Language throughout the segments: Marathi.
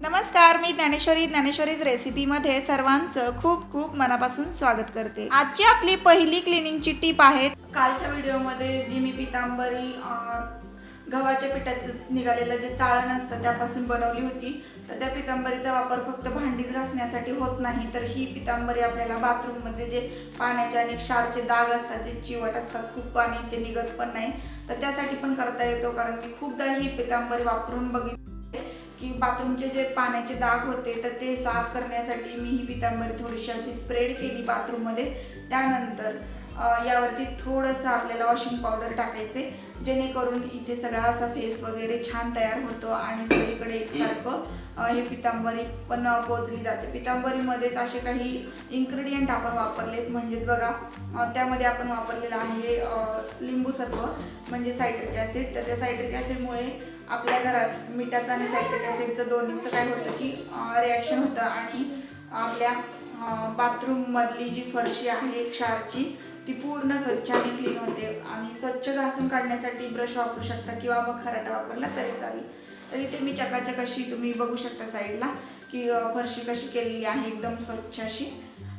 नमस्कार मी ज्ञानेश्वरी ज्ञानेश्वरीज रेसिपीमध्ये सर्वांचं खूप खूप मनापासून स्वागत करते. आजची आपली पहिली क्लिनिंगची टीप आहे कालच्या व्हिडिओमध्ये जी मी पितांबरी गव्हाच्या पिठाचं निघालेलं जे चाळण असतं त्यापासून बनवली होती तर त्या पितांबरीचा वापर फक्त भांडीच घासण्यासाठी होत नाही. तर ही पितांबरी आपल्याला बाथरूममध्ये जे पाण्याचे आणि क्षारचे दाग असतात जे चिवट असतात खूप पाणी ते निघत पण नाही. तर त्यासाठी पण करता येतो कारण मी खूपदा ही पितांबरी वापरून बघितली की बाथरूमचे जे पाण्याचे दाग होते तर ते साफ करण्यासाठी मी ही पितांबरी थोडीशी अशी स्प्रेड केली बाथरूममध्ये. त्यानंतर यावरती थोडंसं आपल्याला वॉशिंग पावडर टाकायचे जेणेकरून इथे सगळा असा फेस वगैरे छान तयार होतो आणि सगळीकडे एकसारखं हे पितांबरी पण पोचली जाते. पितांबरीमध्येच असे काही इन्ग्रेडियंट आपण वापरलेत म्हणजेच बघा त्यामध्ये आपण वापरलेलं आहे लिंबूसत्व म्हणजे सायट्रिक ॲसिड तर त्या सायट्रिक ॲसिडमुळे आपल्या घरात मिठाचं आणि सायट्रिक ॲसिडचं दोन्हीचं काय होतं की रिॲक्शन होतं आणि आपल्या बाथरूममधली जी फरशी आहे क्षारची ती पूर्ण स्वच्छ आणि क्लीन होते. आणि स्वच्छ घासून काढण्यासाठी ब्रश वापरू शकता किंवा मग खराटा वापरला तरी चालेल. तर इथे मी चकाचक अशी तुम्ही बघू शकता साईडला की फरशी कशी केलेली आहे एकदम स्वच्छ अशी.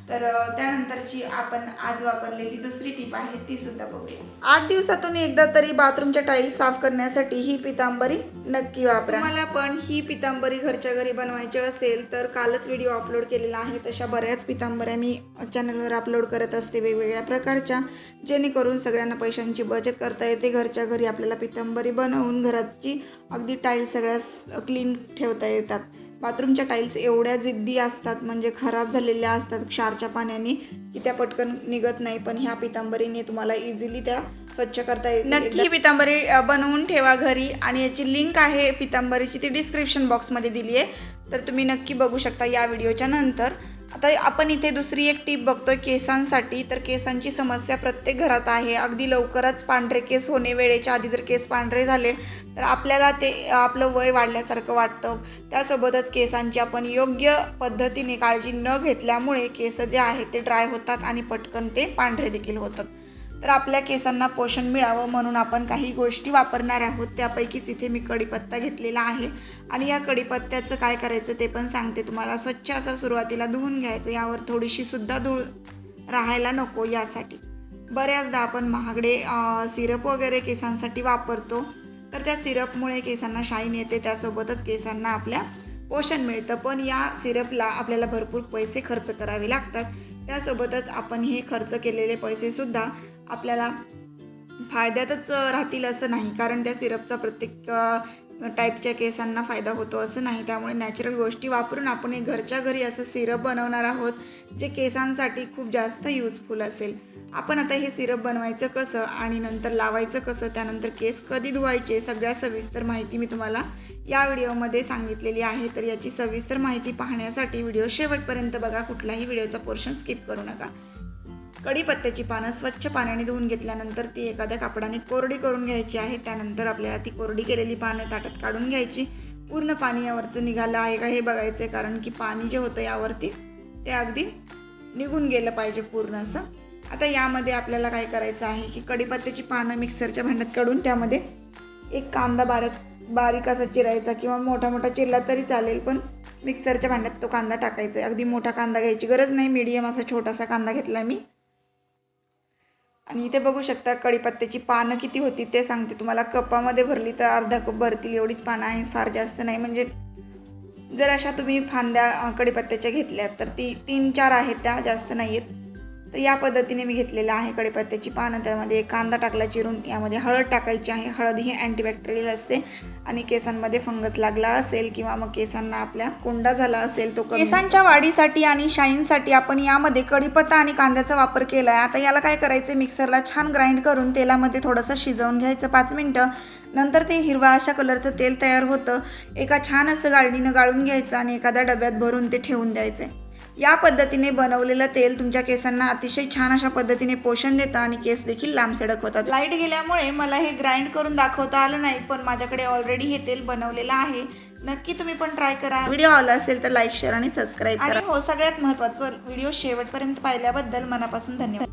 तर त्यानंतरची आपण आज वापरलेली दुसरी टीप आहे ती सुद्धा बघूया. आठ दिवसातून एकदा तरी बाथरूमच्या टाईल्स साफ करण्यासाठी ही पितांबरी नक्की वापरा. मला पण ही पितांबरी घरच्या घरी बनवायची असेल तर कालच व्हिडिओ अपलोड केलेला आहे. तशा बऱ्याच पितांबऱ्या मी चॅनलवर अपलोड करत असते वेगवेगळ्या प्रकारच्या जेणेकरून सगळ्यांना पैशांची बचत करता येते. घरच्या घरी आपल्याला पितांबरी बनवून घराची अगदी टाईल्स सगळ्या क्लीन ठेवता येतात. बाथरूमच्या टाईल्स एवढ्या जिद्दी असतात म्हणजे खराब झालेल्या असतात क्षारच्या पाण्याने की त्या पटकन निघत नाही. पण ह्या पितांबरीने तुम्हाला इझिली त्या स्वच्छ करता येते नक्की पितांबरी बनवून ठेवा घरी. आणि याची लिंक आहे पितांबरीची ती डिस्क्रिप्शन बॉक्समध्ये दिली आहे तर तुम्ही नक्की बघू शकता या व्हिडिओच्या नंतर. आता आपण इथे दुसरी एक टीप बघतोय केसांसाठी. तर केसांची समस्या प्रत्येक घरात आहे. अगदी लवकरच पांढरे केस होणे वेळेच्या आधी जर केस पांढरे झाले तर आपल्याला ते आपलं वय वाढल्यासारखं वाटतं. त्यासोबतच केसांची आपण योग्य पद्धतीने काळजी न घेतल्यामुळे केस जे आहेत ते ड्राय होतात आणि पटकन ते पांढरे देखील होतात. तर आपल्या केसांना पोषण मिळावं म्हणून आपण काही गोष्टी वापरणार आहोत. त्यापैकीच इथे मी कढीपत्ता घेतलेला आहे. आणि या कढीपत्त्याचं काय करायचं ते पण सांगते तुम्हाला. स्वच्छ असा सुरुवातीला धुवून घ्यायचं. यावर थोडीशी सुद्धा धूळ राहायला नको यासाठी. बऱ्याचदा आपण महागडे सिरप वगैरे केसांसाठी वापरतो. तर त्या सिरपमुळे केसांना शाईन येते. त्यासोबतच केसांना आपल्या पोषण मिळतं पण या सिरपला आपल्याला भरपूर पैसे खर्च करावे लागतात. त्यासोबतच आपण हे खर्च केलेले पैसेसुद्धा आपल्याला फायद्यातच राहतील असं नाही. कारण त्या सिरपचा प्रत्येक टाईपच्या केसांना फायदा होतो असं नाही. त्यामुळे नॅचरल गोष्टी वापरून आपण एक घरच्या घरी असं सिरप बनवणार आहोत जे केसांसाठी खूप जास्त यूजफुल असेल. आपण आता हे सिरप बनवायचं कसं आणि नंतर लावायचं कसं त्यानंतर केस कधी धुवायचे सगळ्या सविस्तर माहिती मी तुम्हाला या व्हिडिओमध्ये सांगितलेली आहे. तर याची सविस्तर माहिती पाहण्यासाठी व्हिडिओ शेवटपर्यंत बघा कुठलाही व्हिडिओचा पोर्शन स्किप करू नका. कढीपत्त्याची पानं स्वच्छ पाण्याने धुवून घेतल्यानंतर ती एखाद्या कापडाने कोरडी करून घ्यायची आहे. त्यानंतर आपल्याला ती कोरडी केलेली पानं ताटात काढून घ्यायची. पूर्ण पाणी यावरचं निघालं आहे का हे बघायचं आहे कारण की पाणी जे होतं यावरती ते अगदी निघून गेलं पाहिजे पूर्ण असं. आता यामध्ये आपल्याला काय करायचं आहे की कढीपत्त्याची पानं मिक्सरच्या भांड्यात काढून त्यामध्ये एक कांदा बारीक बारीक असा चिरायचा किंवा मोठा मोठा चिरला तरी चालेल पण मिक्सरच्या भांड्यात तो कांदा टाकायचा आहे. अगदी मोठा कांदा घ्यायची गरज नाही मीडियम असा छोटासा कांदा घेतला मी. आणि इथे बघू शकता कढीपत्त्याची पानं किती होती ते सांगते तुम्हाला. कपामध्ये भरली तर अर्धा कप भरतील एवढीच पानं आहे फार जास्त नाही. म्हणजे जर अशा तुम्ही फांद्या कडीपत्त्याच्या कढीपत्त्याच्या घेतल्यात तर ती तीन चार आहेत त्या जास्त नाही आहेत तर या पद्धतीने मी घेतलेलं आहे कढीपत्त्याची पानं. त्यामध्ये एक कांदा टाकला चिरून यामध्ये हळद टाकायची आहे. हळद ही अँटीबॅक्टेरियल असते आणि केसांमध्ये फंगस लागला असेल किंवा मग केसांना आपल्या कोंडा झाला असेल तो केसांच्या वाढीसाठी आणि शाईनसाठी आपण यामध्ये कढीपत्ता आणि कांद्याचा वापर केला आहे आता याला काय करायचं मिक्सरला छान ग्राइंड करून तेलामध्ये थोडंसं शिजवून घ्यायचं पाच मिनटं. नंतर ते हिरवा अशा कलरचं तेल तयार होतं. एका छान असं गाळणीनं गाळून घ्यायचं आणि एखाद्या डब्यात भरून ते ठेवून द्यायचे या पद्धतीने बनवलेलं तेल तुमच्या केसांना अतिशय छान अशा पद्धतीने पोषण देतं आणि केस देखील लांबसडक होतात. लाइट गेल्यामुळे मला हे ग्राइंड करून दाखवता आलं नाही पण माझ्याकडे ऑलरेडी हे तेल बनवलेलं आहे. नक्की तुम्ही पण ट्राय करा. व्हिडिओ आला असेल तर लाईक शेअर आणि सबस्क्राईब करा. हो सगळ्यात महत्त्वाचं व्हिडिओ शेवटपर्यंत पाहिल्याबद्दल मनापासून धन्यवाद.